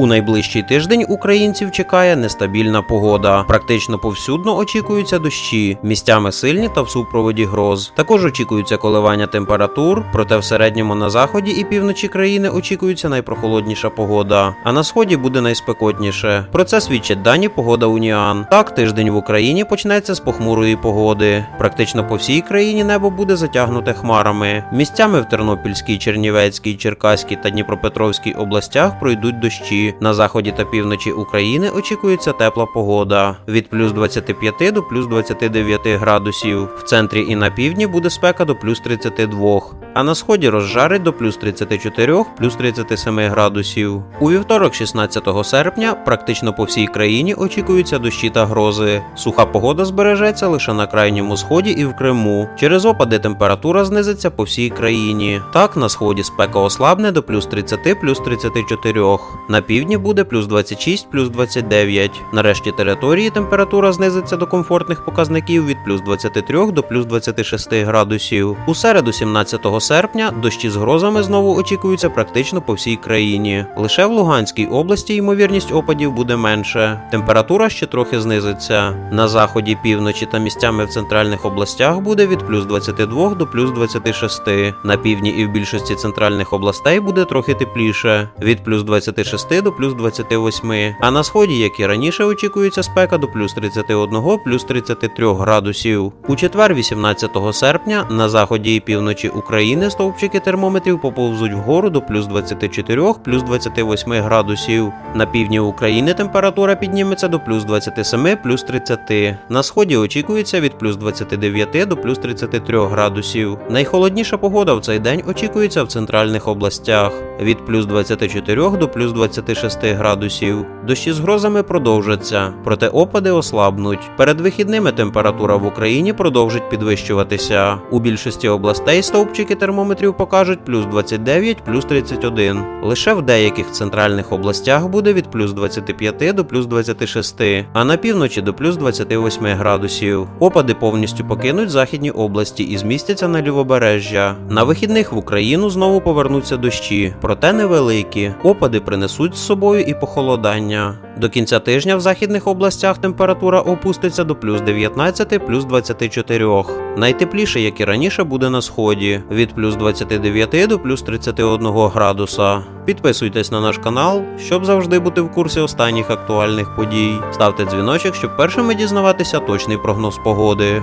У найближчий тиждень українців чекає нестабільна погода. Практично повсюдно очікуються дощі, місцями сильні та в супроводі гроз. Також очікуються коливання температур, проте в середньому на заході і півночі країни очікується найпрохолодніша погода, а на сході буде найспекотніше. Про це свідчать дані погода Уніан. Так, тиждень в Україні почнеться з похмурої погоди. Практично по всій країні небо буде затягнуте хмарами. Місцями в Тернопільській, Чернівецькій, Черкаській та Дніпропетровській областях пройдуть дощі. На заході та півночі України очікується тепла погода від плюс 25 до плюс 29 градусів. В центрі і на півдні буде спека до плюс 32, а на сході розжарить до плюс 34, плюс 37 градусів. У вівторок, 16 серпня, практично по всій країні очікуються дощі та грози. Суха погода збережеться лише на крайньому сході і в Криму. Через опади температура знизиться по всій країні. Так, на сході спека ослабне до плюс 30, плюс 34. На півдні буде плюс 26, плюс 29. На решті території температура знизиться до комфортних показників від плюс 23 до плюс 26 градусів. У середу, 17 серпня, дощі з грозами знову очікуються практично по всій країні. Лише в Луганській області ймовірність опадів буде менше. Температура ще трохи знизиться. На заході, півночі та місцями в центральних областях буде від плюс 22 до плюс 26. На півдні і в більшості центральних областей буде трохи тепліше від плюс 26 до плюс 28. А на сході, як і раніше, очікується спека до плюс 31, плюс 33 градусів. У четвер, 18 серпня, на заході і півночі України стовпчики термометрів поповзуть вгору до плюс 24, плюс 28 градусів. На півдні України температура підніметься до плюс 27, плюс 30. На сході очікується від плюс 29 до плюс 33 градусів. Найхолодніша погода в цей день очікується в центральних областях від плюс 24 до плюс 26 градусів. Дощі з грозами продовжаться, проте опади ослабнуть. Перед вихідними температура в Україні продовжить підвищуватися. У більшості областей стовпчики термометрів покажуть плюс 29, плюс 31. Лише в деяких центральних областях буде від плюс 25 до плюс 26, а на півночі до плюс 28 градусів. Опади повністю покинуть західні області і змістяться на лівобережжя. На вихідних в Україну знову повернуться дощі, проте невеликі. Опади принесуть з собою і похолодання. До кінця тижня в західних областях температура опуститься до плюс 19, плюс 24. Найтепліше, як і раніше, буде на сході від плюс 29 до плюс 31 градуса. Підписуйтесь на наш канал, щоб завжди бути в курсі останніх актуальних подій. Ставте дзвіночок, щоб першими дізнаватися точний прогноз погоди.